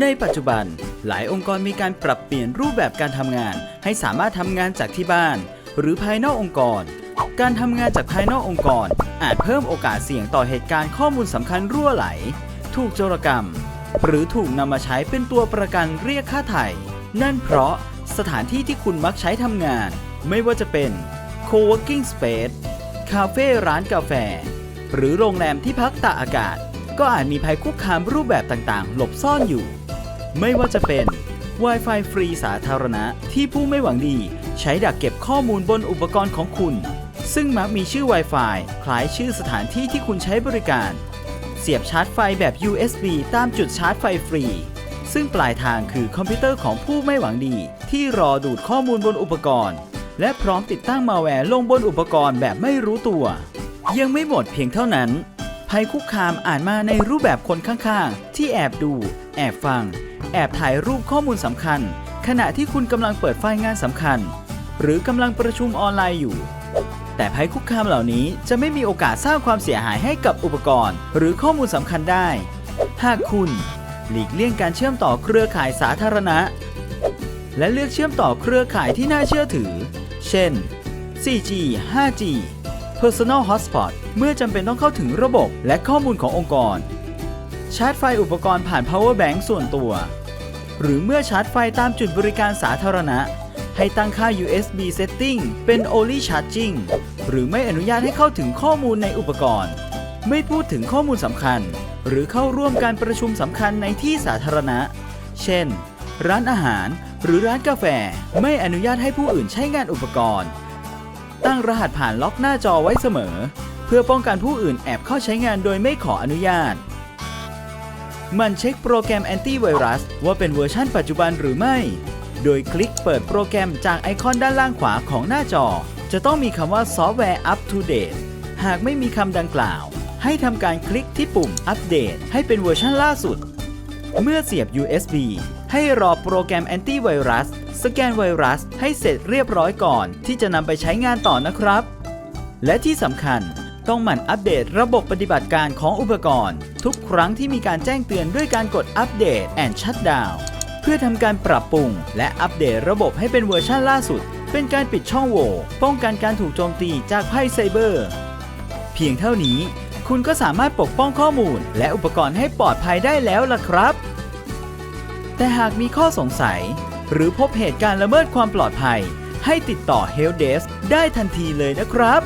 ในปัจจุบัน หลายองค์กรมีการปรับเปลี่ยนรูปแบบการทำงาน ให้สามารถทำงานจากที่บ้าน หรือภายนอกองค์กร การทำงานจากภายนอกองค์กร อาจเพิ่มโอกาสเสี่ยงต่อเหตุการณ์ข้อมูลสำคัญรั่วไหล ถูกโจรกรรม หรือถูกนำมาใช้เป็นตัวประกันเรียกค่าไถ่นั่นเพราะสถานที่ที่คุณมักใช้ทำงาน ไม่ว่าจะเป็น co-working space คาเฟ่ร้านกาแฟ หรือโรงแรมที่พักตากอากาศ ก็อาจมีภัยคุกคามรูปแบบต่างๆ หลบซ่อนอยู่ ไม่ว่าจะเป็น Wi-Fi ฟรีสาธารณะที่ผู้ไม่หวังดี ใช้ดักเก็บข้อมูลบนอุปกรณ์ของคุณ ซึ่งมักมีชื่อ Wi-Fi คล้ายชื่อสถานที่ที่คุณใช้บริการ เสียบชาร์จไฟแบบ USB ตามจุดชาร์จไฟฟรี ซึ่งปลายทางคือคอมพิวเตอร์ของผู้ไม่หวังดี ที่รอดูดข้อมูลบนอุปกรณ์ และพร้อมติดตั้งมาแวร์ลงบนอุปกรณ์แบบไม่รู้ตัว ยังไม่หมดเพียงเท่านั้น ภัยคุกคามอ่าจมาในรูปแบบคนข้างๆ ที่แอบดู แอบฟัง แอบถ่ายรูปข้อมูลสำคัญ ขณะที่คุณกำลังเปิดไฟล์งานสำคัญ หรือกำลังประชุมออนไลน์อยู่ แต่ภัยคุกคามเหล่านี้จะไม่มีโอกาสสร้างความเสียหายให้กับอุปกรณ์ หรือข้อมูลสำคัญได้ หากคุณ หลีกเลี่ยงการเชื่อมต่อเครือข่ายสาธารณะ และเลือกเชื่อมต่อเครือข่ายที่น่าเชื่อถือ เช่น 4G 5G Personal Hotspot เมื่อจำเป็นต้องเข้าถึงระบบและข้อมูลขององค์กร ชาร์จไฟอุปกรณ์ผ่าน power bank ส่วนตัว หรือเมื่อชาร์จไฟตามจุดบริการสาธารณะ ให้ตั้งค่า USB setting เป็น only charging หรือไม่อนุญาตให้เข้าถึงข้อมูลในอุปกรณ์ ไม่พูดถึงข้อมูลสำคัญ หรือเข้าร่วมการประชุมสำคัญในที่สาธารณะ เช่น ร้านอาหารหรือร้านกาแฟ ไม่อนุญาตให้ผู้อื่นใช้งานอุปกรณ์ ตั้งรหัสผ่านล็อกหน้าจอไว้เสมอ เพื่อป้องกันผู้อื่นแอบเข้าใช้งานโดยไม่ขออนุญาต มันเช็คโปรแกรมแอนตี้ไวรัสว่าเป็นเวอร์ชั่นปัจจุบันหรือไม่ โดยคลิกเปิดโปรแกรมจากไอคอนด้านล่างขวาของหน้าจอ จะต้องมีคำว่าซอฟต์แวร์ up to date หากไม่มีคำดังกล่าว ให้ทำการคลิกที่ปุ่มอัปเดตให้เป็นเวอร์ชันล่าสุด เมื่อเสียบ USB ให้รอโปรแกรมแอนตี้ไวรัส สแกนไวรัสให้เสร็จเรียบร้อยก่อน ที่จะนำไปใช้งานต่อนะครับ และที่สำคัญต้องหมั่นอัปเดตระบบปฏิบัติการของอุปกรณ์ ทุกครั้งที่มีการแจ้งเตือนด้วยการกดอัปเดต and shutdown เพื่อทำการปรับปรุง และอัปเดตระบบให้เป็นเวอร์ชันล่าสุด เป็นการปิดช่องโหว่ป้องกันการถูกโจมตีจากภัยไซเบอร์ เพียงเท่านี้ คุณก็สามารถปกป้องข้อมูล และอุปกรณ์ให้ปลอดภัยได้แล้วล่ะครับ แต่หากมีข้อสงสัย หรือพบเหตุการณ์ละเมิดความปลอดภัย ให้ติดต่อ Help Desk ได้ทันทีเลยนะครับ